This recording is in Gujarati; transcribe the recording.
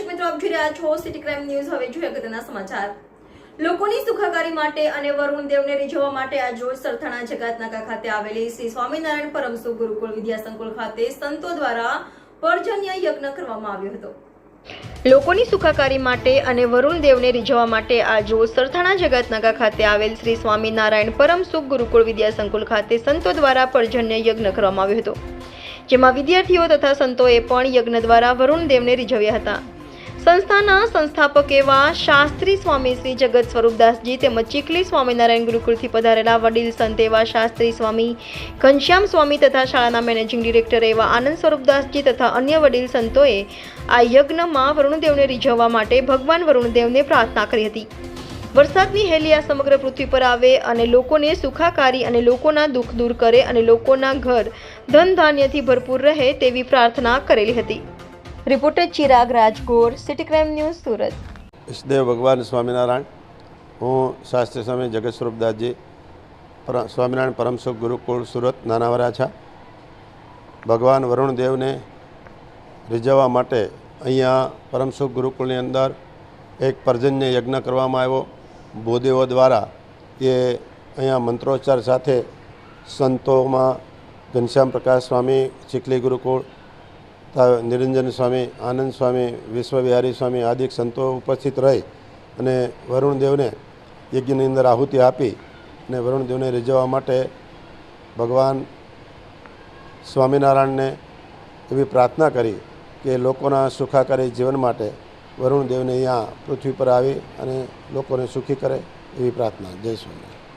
સિટી ક્રાઇમ ન્યૂઝ હવે જોઈએ અગત્યના સમાચાર. લોકોની સુખાકારી માટે અને વરુણ દેવને રીઝવવા માટે આજ રોજ સરથાણા જગતનાકા ખાતે આવેલી શ્રી સ્વામિનારાયણ પરમસુ ગુરુકુળ વિદ્યા સંકુલ ખાતે સંતો દ્વારા પર્જન્ય યજ્ઞ કરવામાં આવ્યો હતો. લોકોની સુખાકારી માટે અને વરુણ દેવને રીઝવવા માટે આજ રોજ સરથાણા જગતનાકા ખાતે આવેલ શ્રી સ્વામિનારાયણ પરમ સુખ ગુરુકુળ વિદ્યા સંકુલ ખાતે સંતો દ્વારા પર્જન્ય યજ્ઞ કરવામાં આવ્યો હતો. જેમાં વિદ્યાર્થીઓ તથા સંતોએ પણ યજ્ઞ દ્વારા વરુણ દેવને રીઝવ્યા હતા. સંસ્થાના સંસ્થાપક એવા શાસ્ત્રી સ્વામી શ્રી જગત સ્વરૂપદાસજી તેમજ ચીખલી સ્વામિનારાયણ ગુરુકુળથી પધારેલા વડીલ સંત એવા શાસ્ત્રી સ્વામી, ઘનશ્યામ સ્વામી તથા શાળાના મેનેજિંગ ડિરેક્ટર એવા આનંદ સ્વરૂપદાસજી તથા અન્ય વડીલ સંતોએ આ યજ્ઞમાં વરુણદેવને રીઝવવા માટે ભગવાન વરુણદેવને પ્રાર્થના કરી હતી. વરસાદની હેલિયા સમગ્ર પૃથ્વી પર આવે અને લોકોને સુખાકારી અને લોકોના દુઃખ દૂર કરે અને લોકોના ઘર ધન ધાન્યથી ભરપૂર રહે તેવી પ્રાર્થના કરેલી હતી. Reporter Chirag Rajgor city crime news Surat. ઈષ્ટદેવ ભગવાન સ્વામિનારાયણ. હું શાસ્ત્રી સ્વામી જગત સ્વરૂપદાસજી સ્વામિનારાયણ પરમસુખ ગુરુકુળ સુરત નાના વરાછા ભગવાન વરુણદેવને રીઝવવા માટે અહીંયા પરમસુખ ગુરુકુળની અંદર એક પર્જન્ય યજ્ઞ કરવામાં આવ્યો. ભૂદેવો દ્વારા એ અહીંયા મંત્રોચ્ચાર સાથે સંતોમાં ઘનશ્યામ પ્રકાશ સ્વામી, ચીખલી ગુરુકુળ નિરંજન સ્વામી, આનંદ સ્વામી, વિશ્વવિહારી સ્વામી આદિ સંતો ઉપસ્થિત રહી અને વરુણદેવને યજ્ઞની અંદર આહુતિ આપી અને વરુણદેવને રીઝવવા માટે ભગવાન સ્વામિનારાયણને એવી પ્રાર્થના કરી કે લોકોના સુખાકારી જીવન માટે વરુણદેવને અહીંયા પૃથ્વી પર આવી અને લોકોને સુખી કરે એવી પ્રાર્થના. જય સ્વામી